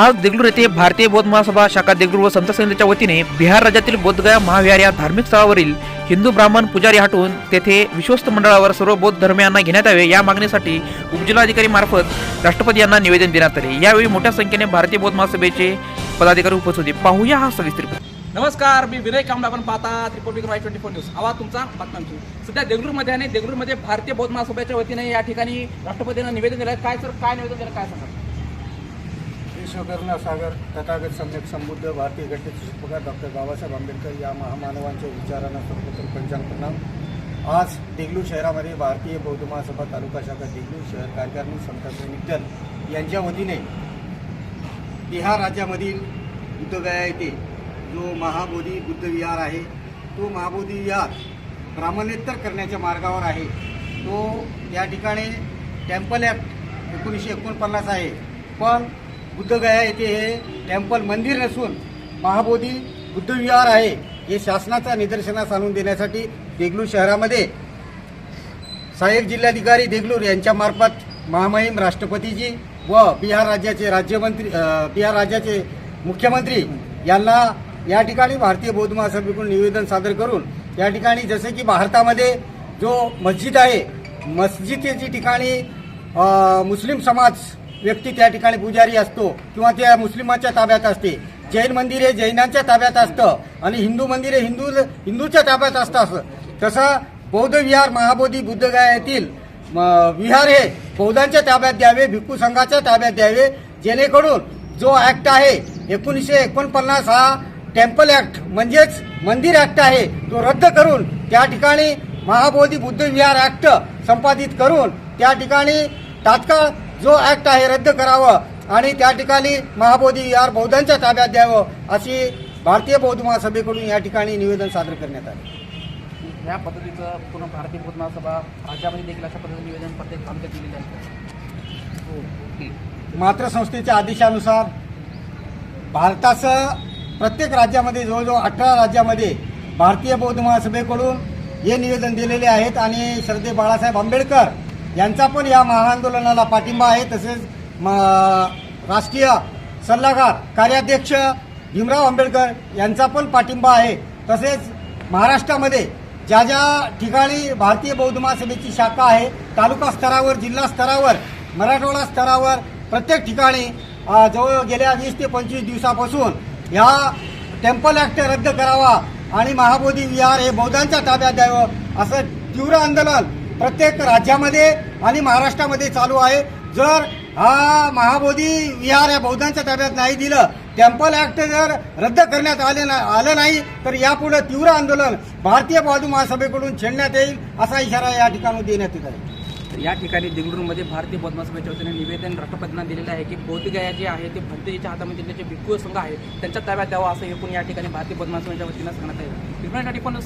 आज देगलूर येथे भारतीय बौद्ध महासभा शाखा देगलूर व संत संस्थेच्या वतीने बिहार राज्यातील बोधगया महाविहार या धार्मिक स्थळावरील हिंदू ब्राह्मण पुजारी हटवून तेथे विश्वस्त मंडळावर सर्व बौद्ध धर्मियांना घेण्यात यावे या मागणीसाठी उपजिल्हाधिकारी मार्फत राष्ट्रपती यांना निवेदन देण्यात आले. यावेळी मोठ्या संख्येने भारतीय बौद्ध महासभेचे पदाधिकारी उपस्थित होते. पाहूया हा सविस्तर नमस्कार मी विनय कांबळे आपण पाहता reporting Y twenty four news आवाज तुमचा बातम्यांची सध्या देगलूरमध्ये आणि देगलूरमध्ये भारतीय बौद्ध महासभेच्या वतीने या ठिकाणी राष्ट्रपतींना निवेदन दिलं काय सर? काय निवेदन दिलं काय सांगा विश्वकर्मा सागर तथागत सम्यक संबुद्ध भारतीय घटनेचे शिल्पकार डॉक्टर बाबासाहेब आंबेडकर या महामानवांच्या विचारांना सर्वप्रथम पंचांग प्रणाम. आज देगलूर शहरामध्ये भारतीय बौद्ध महासभा तालुका शाखा देगलूर शहर कार्यकारिणी संत विठ्ठल यांच्या वतीने बिहार राज्यामधील बुद्धगया येथे जो महाबोधी बुद्ध विहार आहे तो महाबोधी विहार प्रामाण्योत्तर करण्याच्या मार्गावर आहे. तो या ठिकाणी टेम्पल ॲक्ट एकोणीसशे एकोणपन्नास आहे. पण बुद्धगया येथे हे टेम्पल मंदिर नसून महाबोधी बुद्धविहार आहे. हे शासनाचा निदर्शनास आणून देण्यासाठी देगलूर शहरामध्ये साहेब जिल्हाधिकारी देगलूर यांच्यामार्फत महामहिम राष्ट्रपतीजी व बिहार राज्याचे राज्यमंत्री बिहार राज्याचे मुख्यमंत्री यांना या ठिकाणी भारतीय बौद्ध महासभेकडून निवेदन सादर करून या ठिकाणी जसे की भारतामध्ये जो मस्जिद आहे मस्जिदची ठिकाणी मुस्लिम समाज व्यक्ती त्या ठिकाणी पुजारी असतो किंवा त्या मुस्लिमाच्या ताब्यात असते. जैन मंदिर हे जैनांच्या ताब्यात असतं आणि हिंदू मंदिर हे हिंदू हिंदूच्या ताब्यात असतं असं. तसं बौद्ध विहार महाबोधी बुद्धगया येथील म, विहार हे बौद्धांच्या ताब्यात द्यावे भिक्खू संघाच्या ताब्यात द्यावे जेणेकरून जो ऍक्ट आहे एकोणीसशे एकोणपन्नास हा टेम्पल ऍक्ट म्हणजेच मंदिर ऍक्ट आहे तो रद्द करून त्या ठिकाणी महाबोधी बुद्ध विहार ऍक्ट संपादित करून त्या ठिकाणी तात्काळ जो ऍक्ट आहे रद्द करावं. आणि त्या ठिकाणी महाबोधी विहार बौद्धांच्या ताब्यात द्यावं अशी भारतीय बौद्ध महासभेकडून या ठिकाणी निवेदन सादर करण्यात आले. या पद्धतीचं पूर्ण भारतीय बौद्ध महासभा राज्यामध्ये देखील अशा पद्धतीचं निवेदन प्रत्येक तालुक्यात दिलेलं आहे. मात्र संस्थेच्या आदेशानुसार भारतासह प्रत्येक राज्यामध्ये जवळजवळ अठरा राज्यामध्ये भारतीय बौद्ध महासभेकडून हे निवेदन दिलेले आहेत. आणि श्रद्धे बाळासाहेब आंबेडकर यांचा पण या महाआंदोलनाला पाठिंबा आहे. तसेच म- राष्ट्रीय सल्लागार कार्याध्यक्ष भीमराव आंबेडकर यांचा पण पाठिंबा आहे. तसेच महाराष्ट्रामध्ये ज्या ज्या ठिकाणी भारतीय बौद्ध महासभेची शाखा आहे तालुका स्तरावर जिल्हा स्तरावर मराठवाडा स्तरावर प्रत्येक ठिकाणी जवळ गेल्या वीस ते पंचवीस दिवसापासून ह्या टेम्पल ॲक्ट रद्द करावा आणि महाबोधी विहार हे बौद्धांच्या ताब्यात द्यावं असं तीव्र आंदोलन प्रत्येक राज्यामध्ये आणि महाराष्ट्रामध्ये चालू आहे. जर हा महाबोधी विहार या बौद्धांच्या ताब्यात नाही दिलं टेम्पल ऍक्ट जर रद्द करण्यात आले ना आलं नाही तर यापुढे तीव्र आंदोलन भारतीय बाजू महासभेकडून छेडण्यात येईल असा इशारा या ठिकाणी देण्यात येत आहे. तर या ठिकाणी दिंगडूरमध्ये भारतीय बौद्ध महासभेच्या वतीने निवेदन राष्ट्रपतींना दिलेलं आहे की बौद्धगया जे आहे ते भंतेच्या हातामध्ये त्यांचे भिक्खू संघ आहे त्यांच्या ताब्यात द्यावा असं एकूण या ठिकाणी भारतीय बौद्ध महासभेच्या वतीनं सांगण्यात आहे पण